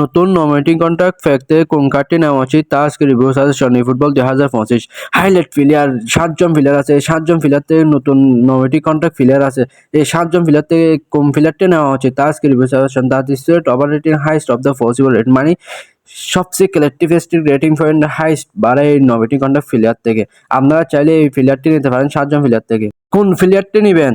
নতুন nominating contract ফ্যাক্টে কোন কার্ডটি নেওয়া উচিত তা আজকে রিভিউ সাজেশন এই ফুটবল দুই হাজার পঁচিশ। হাইলাইট প্লেয়ার সাতজন প্লেয়ার আছে সাতজন প্লেয়ার থেকে নতুন নমিনেটিং কন্ট্রাক্ট প্লেয়ার আছে, এই সাতজন প্লেয়ার থেকে কোন প্লেয়ারটি নেওয়া উচিত তা আজকে review suggestion that over rating highest of the possible rate মানে সবচেয়ে কালেক্টিভিস্টিক রেটিং পয়েন্ট হাইস্ট বাড়ে এই নমিনেটিং কন্ট্রাক্ট প্লেয়ার থেকে। আপনারা চাইলে এই প্লেয়ারটি নিতে পারেন সাতজন প্লেয়ার থেকে। কোন প্লেয়ারটি নেবেন?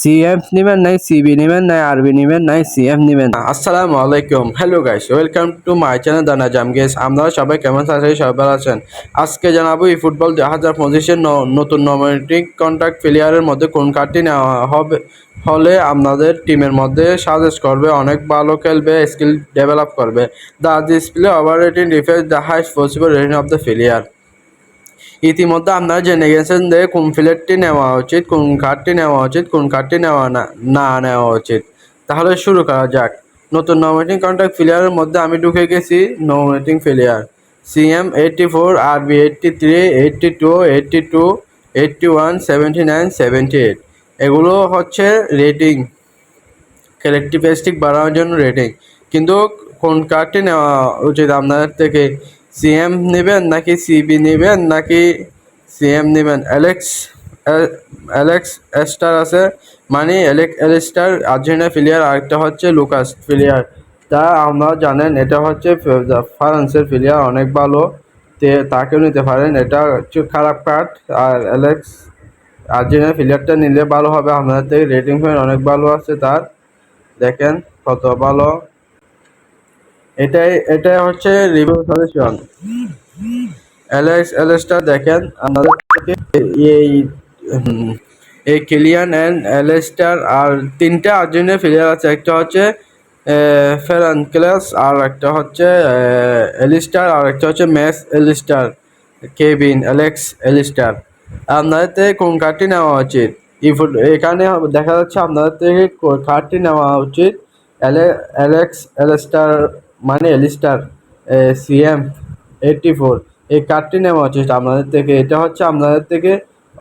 সিএফ নেবেন নাই সিবি নেবেন নাই আরবি নেবেন নাই সিএফ নেবেন আসসালামু আলাইকুম hello guys welcome to my channel দানা জাম গেস আপনারা সবাই কেমন আছেন? সবাই আছেন। আজকে জানাব এই ফুটবল দুই হাজার পঁচিশের নতুন নমিনেটিং কন্ট্রাক্ট প্লেয়ারের মধ্যে কোন কার্ডটি নেওয়া হবে, হলে আপনাদের টিমের মধ্যে সাজেস্ট করবে, অনেক ভালো খেলবে স্কিল ডেভেলপ করবে। The display over rating defence the highest possible rating of the player ইতিমধ্যে আপনারা জেনে গেছেন যে কোন ফিলেটটি নেওয়া উচিত, কোন কার্ডটি নেওয়া উচিত, কোন কার্ডটি নেওয়া না না নেওয়া উচিত। তাহলে শুরু করা যাক। নতুন নমিনেটিং কন্ট্রাক্ট প্লেয়ারের মধ্যে আমি ঢুকে গেছি nominating player CM eighty four RB eighty three eighty two eighty two eighty one seventy nine seventy eight এগুলো হচ্ছে রেটিং ক্যারেক্টিভিস্টিক বাড়ানোর জন্য রেটিং কিন্তু কোন কার্ডটি নেওয়া উচিত আপনাদের থেকে? সিএম নেবেন নাকি সিবি নেবেন নাকি সিএম নেবেন? অ্যালেক্স অ্যালেক্স স্টার আছে। মানে অ্যালেক্স এলিস্টার আর্জেন্টিনা প্লেয়ার আরেকটা হচ্ছে লুকাস প্লেয়ার তা আমরা জানেন, এটা হচ্ছে ফ্রান্সের প্লেয়ার অনেক ভালো। তে, তাকেও নিতে পারেন। এটা হচ্ছে খারাপ কার্ড আর অ্যালেক্স আর্জেন্টিনা প্লেয়ারটা নিলে ভালো হবে। আপনাদের রেটিং পয়েন্ট অনেক ভালো আছে তার। দেখেন, কত ভালো। এটাই এটাই হচ্ছে রিভিউ সাজেশন অ্যালেক্স অ্যালেস্টার দেখেন থেকে এই এই কিলিয়ান অ্যান্ড অ্যালেস্টার আর তিনটা আর্জেন্টিনা প্লেয়ার আছে। একটা হচ্ছে ফেরান ক্লাস আর একটা হচ্ছে এলিস্টার আর একটা হচ্ছে ম্যাস এলিস্টার কেভিন অ্যালেক্স এলিস্টার আপনাদের থেকে কোন কার্ডটি নেওয়া উচিত? এখানে দেখা যাচ্ছে আপনাদের থেকে কার্ডটি নেওয়া উচিত। অ্যালে- অ্যালেক্স এলিস্টার মানে এলিস্টার সিএম, এইটটি ফোর, এই কার্ডটি নেওয়া উচিত আপনাদের থেকে, এটা হচ্ছে আপনাদের থেকে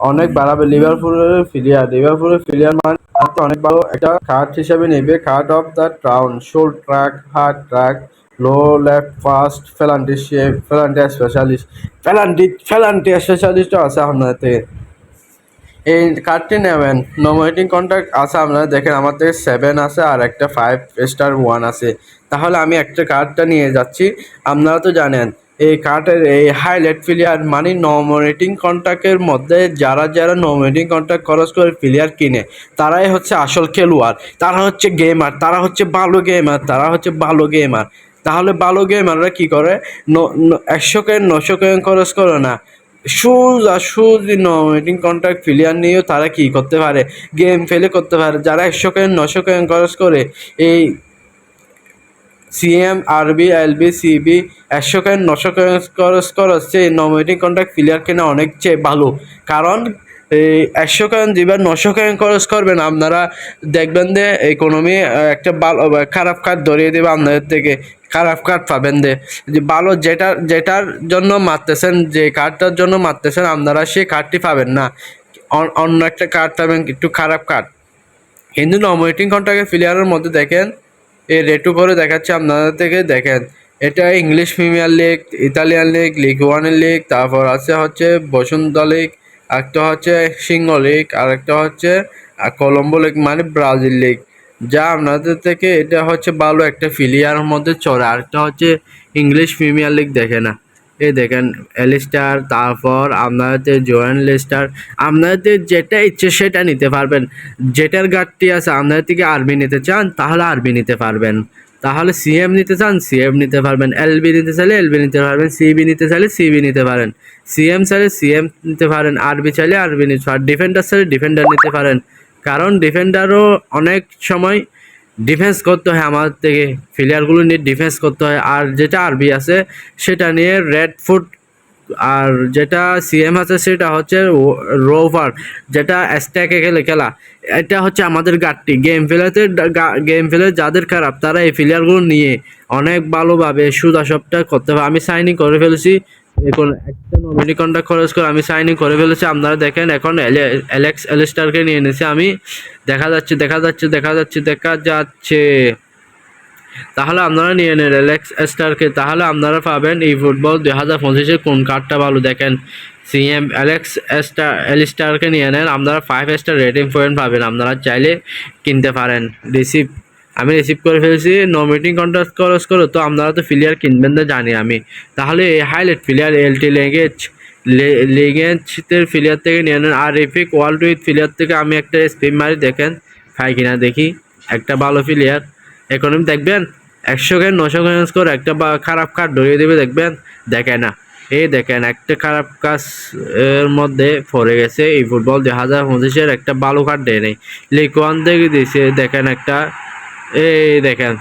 অনেক বাড়াবে। লিভারপুলের প্লেয়ার লিভারপুলের প্লেয়ার মানে অনেক ভালো একটা কার্ড হিসেবে নেবে। কার্ড অফ দ্য টাউন শোল track hard track low left fast ফেলান্টি shape ফেলান্টি specialist ফেলান্টি ফেলান্টি স্পেশালিস্টও আছে আপনাদের থেকে। এই কার্ডটি নেবেন। নমিনেটিং কন্ট্রাক্ট আছে আপনারা দেখেন আমার থেকে সেভেন আছে আর একটা ফাইভ স্টার ওয়ান আছে। তাহলে আমি একটা কার্ডটা নিয়ে যাচ্ছি। আপনারা তো জানেন, এই কার্ডের এই হাইলাইট প্লেয়ার মানে নমিনেটিং কন্ট্রাক্টের মধ্যে যারা যারা নমিনেটিং কন্ট্রাক্ট খরচ করে প্লেয়ার কিনে, তারাই হচ্ছে আসল খেলোয়াড়। তারা হচ্ছে গেমার তারা হচ্ছে ভালো গেমার তারা হচ্ছে ভালো গেমার তাহলে ভালো গেমাররা কী করে? একশো কেন নশো কয়েন খরচ করে না। শুজ আর শুজ নমিনেটিং কন্ট্রাক্ট প্লেয়ার নিয়েও তারা কি করতে পারে? গেম ফেলে করতে পারে। যারা একশো কেন নশো কয়েন খরচ করে, এই সিএম আরবি এলবি সিবি একশো কয়েন নশো কয়েন খরচ এই নমিনেটিং কন্ট্রাক্ট প্লেয়ার কেনা অনেক চেয়ে ভালো। কারণ একশো কয়েন দিবেন নশো কয়েন খরচ করবেন, আপনারা দেখবেন যে ইকোনমি একটা ভালো খারাপ কার্ড ধরিয়ে দেবে আপনাদের থেকে, খারাপ কার্ড পাবেন যে। ভালো যেটা যেটার জন্য মারতেছেন, যে কার্ডটার জন্য মারতেছেন, আপনারা সেই কার্ডটি পাবেন না। অন- অন্য একটা কার্ড পাবেন, একটু খারাপ কার্ড কিন্তু নমিনেটিং কন্ট্রাক্টের প্লেয়ারের মধ্যে দেখেন এই রেটু করে দেখাচ্ছে আপনাদের থেকে, দেখেন। এটা English Premier League, Italian league league ওয়ানের লিগ, তারপর আছে হচ্ছে বসন্ত লিগ, একটা হচ্ছে সিংহ লিগ, আর একটা হচ্ছে কলম্বো লিগ মানে ব্রাজিল লিগ। যা আপনাদের থেকে, এটা হচ্ছে ভালো একটা ফিলিয়ার মধ্যে চড়ে আরেকটা হচ্ছে ইংলিশ প্রিমিয়ার লিগ দেখে না। এই দেখেন এলিস্টার তারপর আপনাদের জোয়ান লিস্টার আপনাদের যেটা ইচ্ছে সেটা নিতে পারবেন। যেটার গাড়টি আছে আপনাদের থেকে আরবি নিতে চান, তাহলে আরবি নিতে পারবেন। তাহলে সিএম নিতে চান সিএম নিতে পারবেন। এলবি নিতে চাইলে এলবি নিতে পারবেন। সিবি নিতে চাইলে সিবি নিতে পারেন। সিএম চাইলে সিএম নিতে পারেন। আরবি চাইলে আরবি নিতে পারেন। ডিফেন্ডার চাইলে ডিফেন্ডার নিতে পারেন। কারণ ডিফেন্ডারও অনেক সময় ডিফেন্স করতে হয় আমার থেকে প্লেয়ারগুলো নিয়ে ডিফেন্স করতে হয়। আর যেটা আরবি আছে, সেটা নিয়ে রেড ফুট আর যেটা সিএম আছে, সেটা হচ্ছে রোভার যেটা স্ট্যাকে খেলে খেলা। এটা হচ্ছে আমাদের গাটটি গেম ফেলাতে গেম ফেলে যাদের খারাপ, তারা এই প্লেয়ারগুলো নিয়ে অনেক ভালোভাবে সুদা সবটা করতে হবে আমি সাইনিং করে ফেলেছি, এখন নমিনি খরচ করে আমি সাইন সাইনিং করে ফেলেছি, আপনারা দেখেন এখন অ্যালেক্স এলিস্টারকে নিয়ে এনেছি আমি। দেখা যাচ্ছে দেখা যাচ্ছে দেখা যাচ্ছে দেখা যাচ্ছে। তাহলে আপনারা নিয়ে নেন অ্যালেক্স স্টারকে তাহলে আপনারা পাবেন এই ফুটবল দুই হাজার পঁচিশের কোন কার্ডটা ভালো দেখেন। সিএম অ্যালেক্স স্টার এলিস্টারকে নিয়ে নেন, আপনারা ফাইভ স্টার রেটিং পয়েন্ট পাবেন, আপনারা চাইলে কিনতে পারেন। রিসিভ আমি রিসিভ করে ফেলেছি নো মিটিং কন্ট্যাক্ট খরচ করো, তো আপনারা তো ফিলিয়ার কিনবেন না জানি আমি। তাহলে এই হাইলাইট ফিলিয়ার এলটি লেগেজ লেগেজের ফিলিয়ার থেকে নিয়ে নেন। আর এফিক ওয়ার্ল্ড উইথ ফিলিয়ার থেকে আমি একটা স্পিন মারি, দেখেন, পাই কিনা দেখি। একটা ভালো ফিলিয়ার এখন দেখবেন, একশো গ্যান নশো গ্যান করে একটা খারাপ কার্ড ধরিয়ে দেবে, দেখবেন। দেখে না। এই দেখেন, একটা খারাপ কাজ, এর মধ্যে পড়ে গেছে। এই ফুটবল দুই হাজার পঁচিশের একটা ভালো কার্ড দেয় নেই। লিগ ওয়ান থেকে দিয়েছে, দেখেন একটা এই দেখেন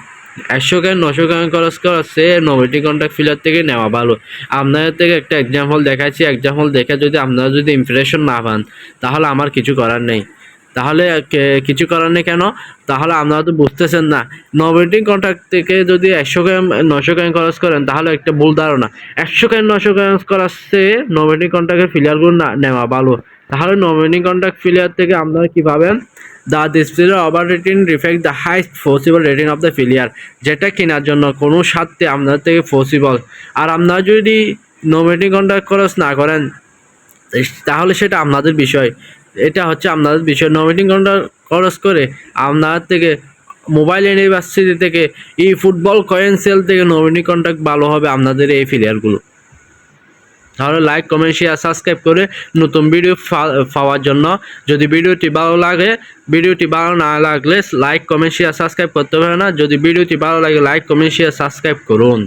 একশো গ্যান নশো গ্যান খরচ করাচ্ছে নবেটি কন্ট্যাক্ট ফিলার থেকে নেওয়া ভালো। আপনাদের থেকে একটা এক্সাম্পল দেখাচ্ছি এক্সাম্পল দেখে যদি আপনারা যদি ইমপ্রেশন না পান, তাহলে আমার কিছু করার নেই। তাহলে কিছু করার নেই কেন? তাহলে আপনারা তো বুঝতেছেন না। নবেটিং কন্ট্রাক্ট থেকে যদি একশো গ্রাম নশো গ্রাম খরচ করেন, তাহলে একটা ভুল ধারণা। একশো গ্রাম নশো গ্রাম করাচ্ছে নবেটিং কন্ট্রাক্টের ফিলারগুলো না, নেওয়া ভালো। তাহলে নবেটিং কন্ট্রাক্ট ফিলিয়ার থেকে আপনারা কী পাবেন? The display over rating reflect the highest possible rating of the player যেটা কেনার জন্য কোনো স্বার্থে আপনার থেকে পসিবল আর আপনারা যদি নবেটিং কন্ট্রাক্ট খরচ না করেন, তাহলে সেটা আপনাদের বিষয়। এটা হচ্ছে আপনাদের বিষয়। নমিটিং খরচ করে আপনার থেকে মোবাইল ইউনিভার্সিটি থেকে এই ফুটবল কয়েন সেল থেকে নমিনি কন্ট্যাক্ট ভালো হবে আপনাদের এই প্লেয়ারগুলো তাহলে লাইক কমেন্ট শেয়ার সাবস্ক্রাইব করে নতুন ভিডিও পাওয়ার জন্য। যদি ভিডিওটি ভালো লাগে ভিডিওটি ভালো না লাগলে লাইক কমেন্ট শেয়ার সাবস্ক্রাইব করতে পারে না। যদি ভিডিওটি ভালো লাগে লাইক কমেন্ট শেয়ার সাবস্ক্রাইব করুন।